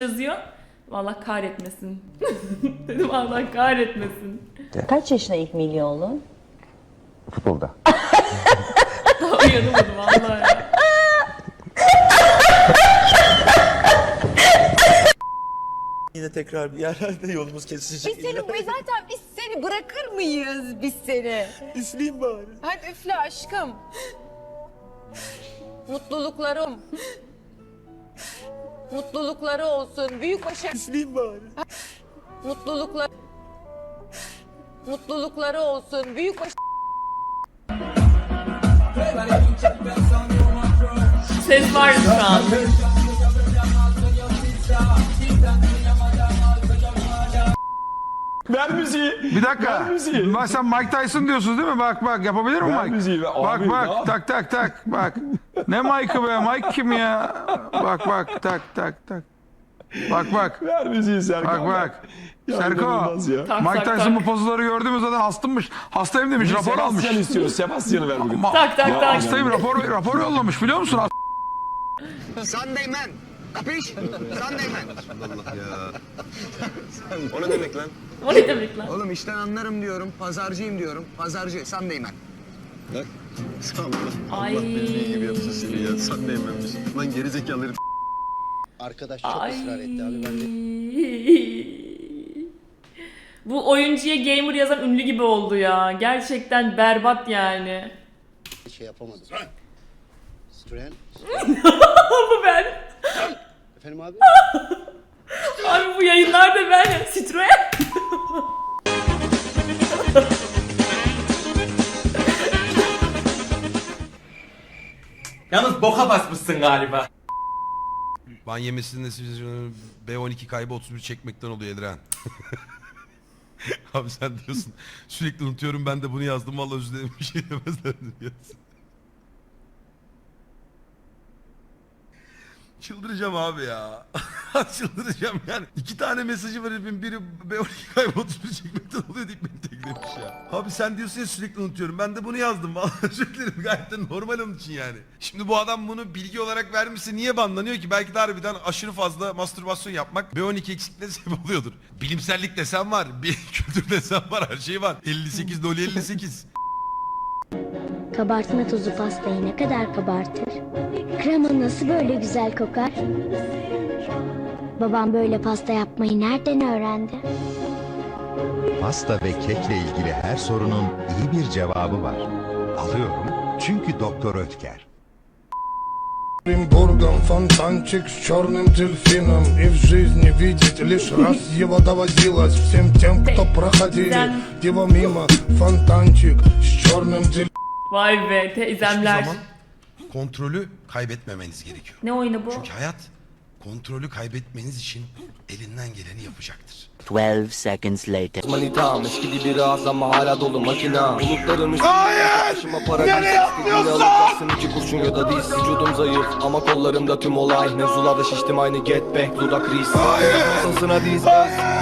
yazıyor. Allah kahretmesin. Dedim Allah kahretmesin. Kaç yaşında ilk milli oldun? Futbolda. Daha uyanamadım vallahi ya. Yine tekrar bir yerlerde yolumuz kesişecek. Biz seni zaten biz seni bırakır mıyız biz seni? Üfleyeyim bari. Hadi üfle aşkım. Mutluluklarım. Mutlulukları olsun. Büyük başarı. Üfleyeyim bari. Mutluluklar. Mutlulukları olsun. Büyük başarı. Ses var şu an. Ver müziği. Bir dakika. Ver müziği. Bak sen Mike Tyson diyorsunuz değil mi? Bak bak yapabilir mi Ver Mike? müziği be. Bak Abi, ne bak yap- tak tak tak bak. Ne Mike'ı be? Mike kim ya? Bak bak tak tak tak. Bak bak. Ver müziği Serkan. Bak bak. Ya Serko. inanılmaz ya. Tak, Mike tak, Tyson bu tak. pozları gördü mü zaten hastaymış. Hastayım demiş rapor almış. Sebastian istiyoruz. Sebastian'ı ver bugün. Ma- Tak tak Ya, tak. Hastayım rapor rapor yollamış biliyor musun? Sunday man. Kapış? Sunday man. Allah ya. o ne demek lan? O ne demek lan? Oğlum işten anlarım diyorum. Pazarcıyım diyorum. Pazarcı. Sunday man. Bak. Ay. seni ya. Sunday man'miş. Lan gerizekalı herif. Arkadaş çok Ay. ısrar etti abi ben de Bu oyuncuya gamer yazan ünlü gibi oldu ya. Gerçekten berbat yani. şey yapamadım. Stren. Bu ben. Efendim abi? Abi bu yayınlarda ben Citroen. Yalnız boka basmışsın galiba. Ban yemesinin neticesi B12 kaybı 31 çekmekten oluyor Elren. Abi sen diyorsun sürekli unutuyorum ben de bunu yazdım vallahi özür dilerim bir şey demezler diyorsun. Çıldıracağım abi ya. Çıldıracağım yani. İki tane mesajı var herifin biri B12 kaybı 31 çekmekten oluyor deyip beni teklemiş ya. Abi sen diyorsun ya sürekli unutuyorum. Ben de bunu yazdım. Vallahi özür dilerim gayet de normal onun için yani. Şimdi bu adam bunu bilgi olarak vermişse niye banlanıyor ki? Belki de harbiden aşırı fazla mastürbasyon yapmak B12 eksikliğine sebep oluyordur. Bilimsellik desen var. Bir kültür desen var. Her şey var. 58 dolu 58. Kabartma tozu pastayı ne kadar kabartır? Krema nasıl böyle güzel kokar? Babam böyle pasta yapmayı nereden öğrendi? Pasta ve kekle ilgili her sorunun iyi bir cevabı var. Alıyorum çünkü Doktor Ötker. Оренбургом фонтанчик с черным дельфином И в жизни видеть лишь раз его доводилось Всем тем, кто проходили его мимо Фонтанчик с черным дельфином Vay be Hiçbir teyzemler. zaman kontrolü kaybetmemeniz gerekiyor. Ne oyunu bu? Çünkü hayat kontrolü kaybetmeniz için elinden geleni yapacaktır. 12 seconds later. Manitam eskidi biraz ama hala dolu makina Bulutlarım Hayır! Para Nereye yapıyorsun? iki kurşun ya da diz Vücudum zayıf ama kollarımda tüm olay Mevzularda şiştim aynı get back dudak risk Hayır! Sasına diz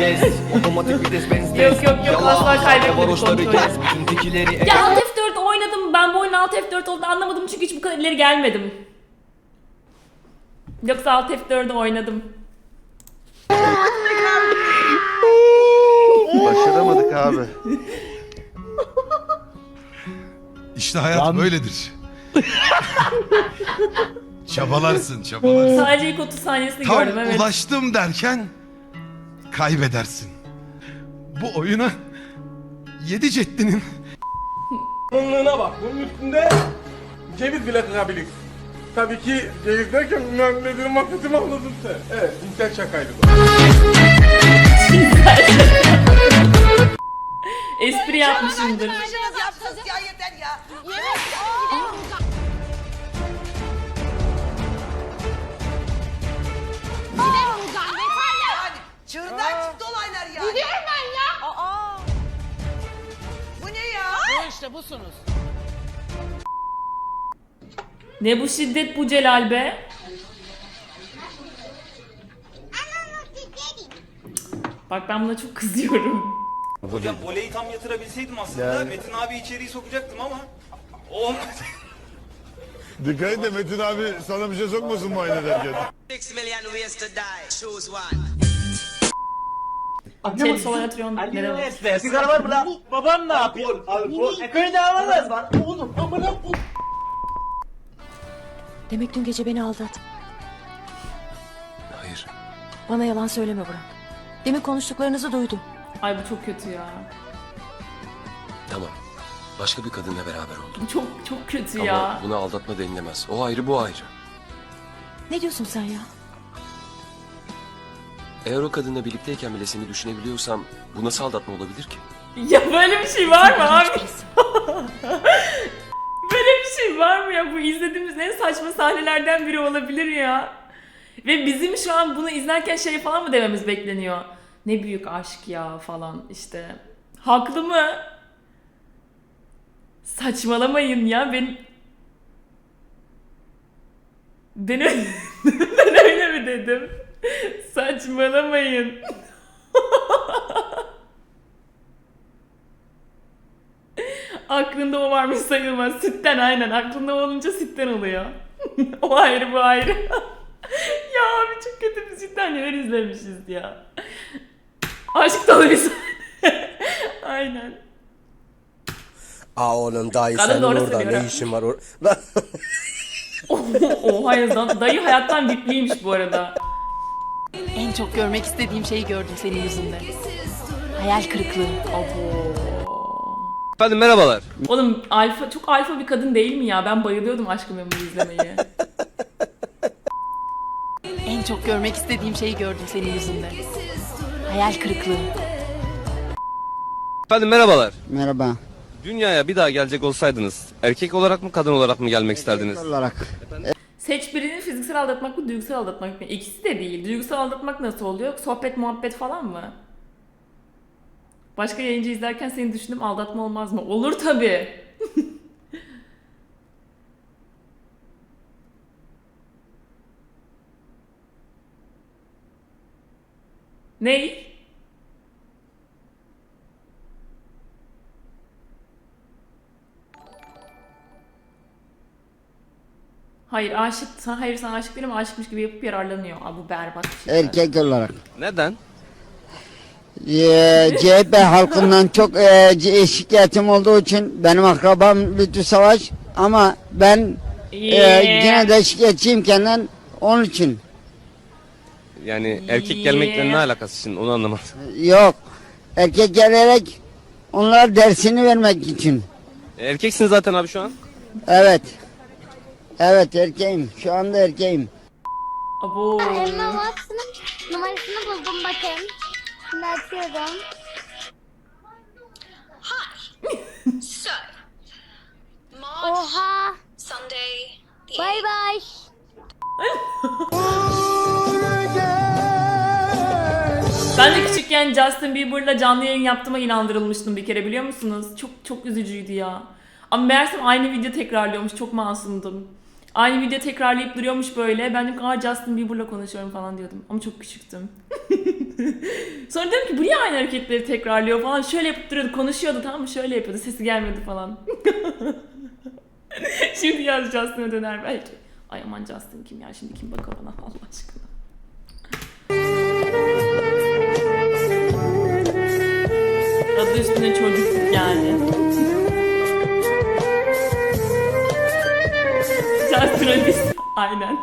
Yes Otomatik vites benz Yok yok yok asla kaybetmedik Varoşları kontrolü. Bütün tikileri Ya Alt F4 oynadım. Ben bu oyunun Alt F4 olduğunu anlamadım çünkü hiç bu kadar ileri gelmedim. Yoksa Alt F4'ü oynadım. Başaramadık abi. İşte hayat böyledir. çabalarsın, çabalarsın. Sadece ilk 30 saniyesini Tam gördüm evet. ulaştım derken kaybedersin. Bu oyuna 7 ceddinin Bunluğuna bak bunun üstünde ceviz bile kırabilir Tabii ki ceviz derken ben dediğim maksadım anladın sen Evet cinsel şakaydı bu Espri yapmışımdır. yapsanız ya yeter ya. Yani işte busunuz. Ne bu şiddet bu Celal be? Bak ben buna çok kızıyorum. Hocam voleyi tam yatırabilseydim aslında Metin abi içeriği sokacaktım ama olmadı. Dikkat et de Metin abi sana bir şey sokmasın muayene ederken Six Chat sola yatırıyorsun. Ne demek? Sigara var mı lan? Babam ne yapıyor? Ekonomi devam var. Oğlum amına bu. Demek dün gece beni aldattın. Hayır. Bana yalan söyleme Burak. Demin konuştuklarınızı duydum. Ay bu çok kötü ya. Tamam. Başka bir kadınla beraber oldum. Çok çok kötü ya. buna aldatma denilemez. O ayrı bu ayrı. Ne diyorsun sen ya? Eğer o kadınla birlikteyken bile seni düşünebiliyorsam bu nasıl aldatma olabilir ki? Ya böyle bir şey var mı abi? böyle bir şey var mı ya? Bu izlediğimiz en saçma sahnelerden biri olabilir ya. Ve bizim şu an bunu izlerken şey falan mı dememiz bekleniyor? Ne büyük aşk ya falan işte. Haklı mı? Saçmalamayın ya ben... Ben öyle, ben öyle mi dedim? Saçmalamayın. Aklında o varmış sayılmaz. Sütten aynen. Aklında olunca sütten oluyor. o ayrı bu ayrı. ya abi çok kötü biz cidden neler izlemişiz ya. Aşk dolu bir sahne. aynen. Aa oğlum dayı Kadın senin doğru orada söylüyor. ne işin var or Oha yazdan. Dayı hayattan bitliymiş bu arada. En çok görmek istediğim şeyi gördüm senin yüzünden. Hayal kırıklığı. Abo. Efendim merhabalar. Oğlum alfa çok alfa bir kadın değil mi ya? Ben bayılıyordum Aşkı Memnu izlemeyi. En çok görmek istediğim şeyi gördüm senin yüzünden. Hayal kırıklığı. Efendim merhabalar. Merhaba. Dünyaya bir daha gelecek olsaydınız erkek olarak mı kadın olarak mı gelmek isterdiniz? olarak. Seç birini fiziksel aldatmak mı, duygusal aldatmak mı? İkisi de değil. Duygusal aldatmak nasıl oluyor? Sohbet, muhabbet falan mı? Başka yayıncı izlerken seni düşündüm aldatma olmaz mı? Olur tabii. Ney? Hayır aşık, sen, hayır sen aşık değilim aşıkmış gibi yapıp yararlanıyor. Aa, bu berbat bir şey. Erkek olarak. Neden? Ee, CHP halkından çok e, c- şikayetim olduğu için benim akrabam Lütfü Savaş ama ben e, Yeah. yine de şikayetçiyim kendinden onun için. Yani erkek gelmekle ne alakası şimdi onu anlamadım. Yok. Erkek gelerek onlara dersini vermek için. Erkeksin zaten abi şu an. Evet. Evet erkeğim. Şu anda erkeğim. Abo. Emma Watson'ın numarasını buldum bakın. Şimdi açıyorum. Oha. Sunday. Bye bye. Ben de küçükken Justin Bieber'la canlı yayın yaptığıma inandırılmıştım bir kere biliyor musunuz? Çok çok üzücüydü ya. Ama meğersem aynı video tekrarlıyormuş. Çok masumdum. Aynı video tekrarlayıp duruyormuş böyle. Ben dedim ki Aa, Justin Bieber'la konuşuyorum falan diyordum. Ama çok küçüktüm. Sonra dedim ki bu niye aynı hareketleri tekrarlıyor falan. Şöyle yapıp duruyordu. Konuşuyordu tamam mı? Şöyle yapıyordu. Sesi gelmedi falan. Şimdi yaz Justin'e döner belki. Ay aman Justin kim ya? Şimdi kim bakar ona Allah aşkına. Adı üstüne çocuk yani. Justin Bieber. Aynen.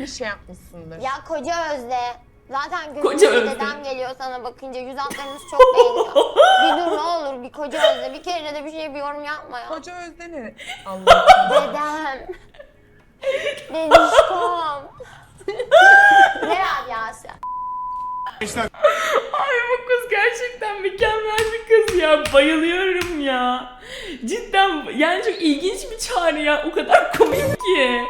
bir şey yapmışsındır. Ya koca özle. Zaten Koca gözümde Özde. dedem geliyor sana bakınca yüz hatlarınız çok beğeniyor. bir dur ne olur bir koca özle. Bir kere de bir şey bir yorum yapma ya. Koca özde ne? Allah. Dedem. Dedişkom. ne radyası? Ay bu kız gerçekten mükemmel bir kız ya. Bayılıyorum ya. Cidden yani çok ilginç bir çağrı ya. O kadar komik ki.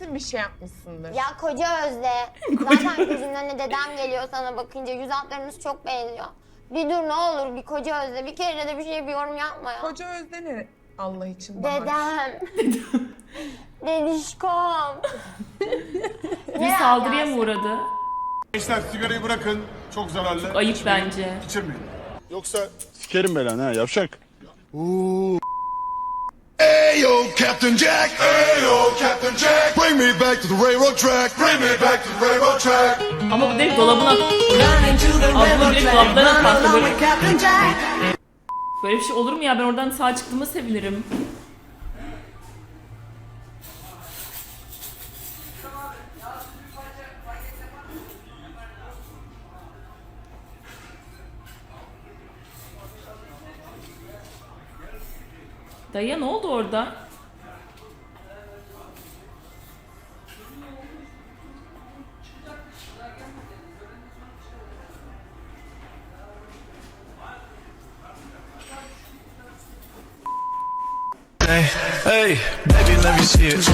bir şey yapmışsındır. Ya koca özle. Zaten gözümün önüne dedem geliyor sana bakınca yüz hatlarınız çok beğeniyor. Bir dur ne olur bir koca özle. Bir kere de bir şey bir yorum yapma ya. Koca özde ne? Allah için Dedem. Dedişkom. Bir saldırıya mı uğradı? Gençler sigarayı bırakın. Çok zararlı. Ayıp bence. İçirmeyin. Yoksa Sikerim belanı ha yavşak. Eyo! Ayo, Captain Jack. Ayo, Captain Jack. Bring me back to the railroad track. Bring me back to the railroad track. Ama bu direkt dolabına... Abla direkt dolaplarına kalktı böyle. Böyle bir şey olur mu ya? Ben oradan sağ çıktığıma sevinirim. Dayıya ne oldu orada? See it.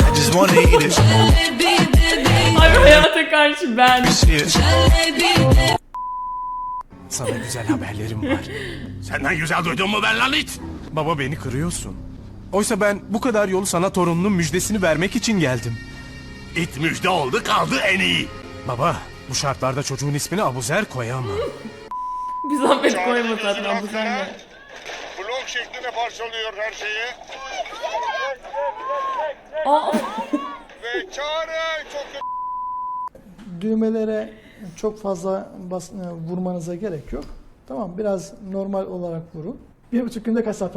I just wanna eat it. Ay hayata karşı ben. See it. Sana güzel haberlerim var. Senden güzel duydun mu ben lan it? Baba beni kırıyorsun. Oysa ben bu kadar yolu sana torununun müjdesini vermek için geldim. İt müjde oldu kaldı en iyi. Baba bu şartlarda çocuğun ismini Abuzer koyamam. Bir zahmet koyma zaten bu sen de. Blok şeklinde parçalıyor her şeyi. Ve çare çok Düğmelere çok fazla bas, e, vurmanıza gerek yok. Tamam biraz normal olarak vurun. Bir buçuk günde kaç saat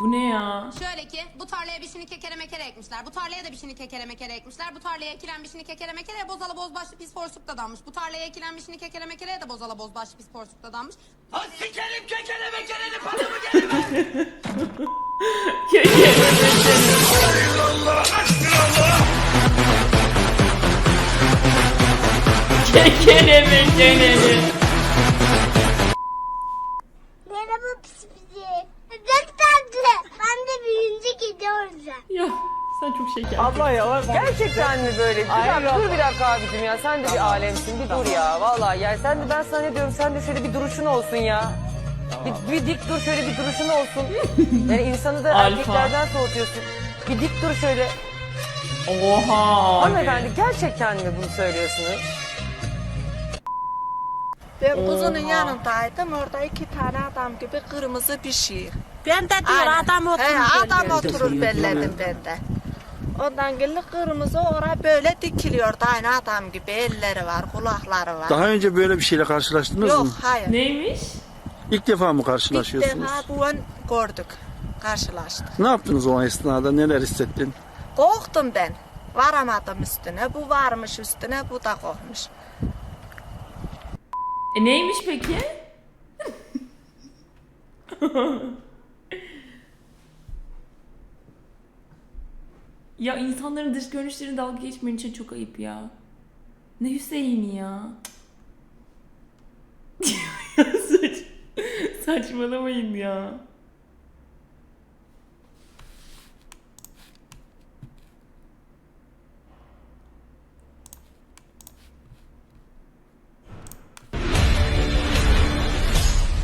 bu ne ya? Ki bu tarlaya bir şini kekere mekere ekmişler. Bu tarlaya da bir şini kekere mekere ekmişler. Bu tarlaya ekilen bir şini kekere mekere bozala bozbaşlı pis porsuk da danmış. Bu tarlaya ekilen bir şini kekere mekereye de bozala bozbaşlı pis porsuk da danmış. Kekene mekeneli. Merhaba olacağım. Ya sen çok şeker. Abla ya gerçekten mi böyle? Bir dakika, dur bir dakika abicim ya sen de bir alemsin bir dur ya vallahi yani sen de ben sana ne diyorum sen de şöyle bir duruşun olsun ya. Bir, bir dik dur şöyle bir duruşun olsun. Yani insanı da Alfa. erkeklerden soğutuyorsun. Bir dik dur şöyle. Oha. Hanımefendi gerçekten mi bunu söylüyorsunuz? Ben kuzunun yanındaydım. Orada iki tane adam gibi kırmızı bir şey. Ben de diyor Aynen. adam oturur. He, adam oturur belledim ben de. Ondan gülü kırmızı oraya böyle dikiliyordu aynı adam gibi elleri var kulakları var. Daha önce böyle bir şeyle karşılaştınız Yok hayır. Neymiş? İlk defa mı İlk karşılaşıyorsunuz? defa bu an gördük. Karşılaştık. Ne yaptınız o esnada neler hissettin? Korktum ben. Varamadım üstüne. Bu varmış üstüne bu da korkmuş. E neymiş peki? ya insanların dış görünüşlerine dalga geçmenin için çok ayıp ya. Ne Hüseyin ya. Saç, saçmalamayın ya.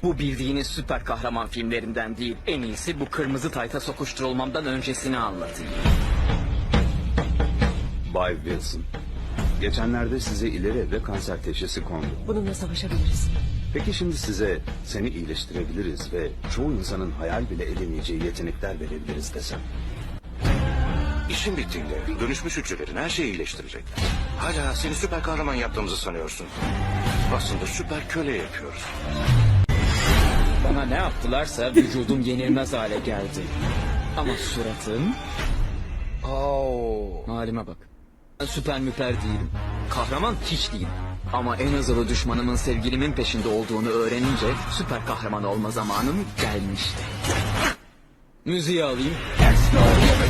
Bu bildiğiniz süper kahraman filmlerinden değil. En iyisi bu kırmızı tayta sokuşturulmamdan öncesini anlatayım. Bay Wilson. Geçenlerde size ileri evre kanser teşhisi kondu. Bununla savaşabiliriz. Peki şimdi size seni iyileştirebiliriz ve çoğu insanın hayal bile edemeyeceği yetenekler verebiliriz desem. İşin bittiğinde dönüşmüş hücrelerin her şeyi iyileştirecekler. Hala seni süper kahraman yaptığımızı sanıyorsun. Aslında süper köle yapıyoruz. Bana ne yaptılarsa vücudum yenilmez hale geldi. Ama suratım... Oo. Halime bak. Süper müper değilim. Kahraman hiç değilim. Ama en azılı düşmanımın sevgilimin peşinde olduğunu öğrenince süper kahraman olma zamanım gelmişti. Müziği alayım. Extra, give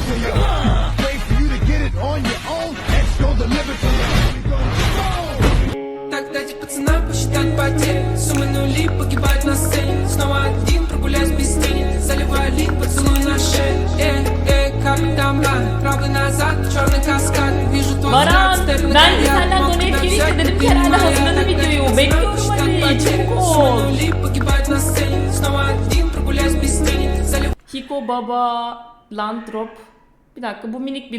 Baran ben de senden donate gelirse dedim ki herhalde hazırladı videoyu. Bekliyorum hadi çabuk ol. Hiko Baba Landrop. Bir dakika bu minik bir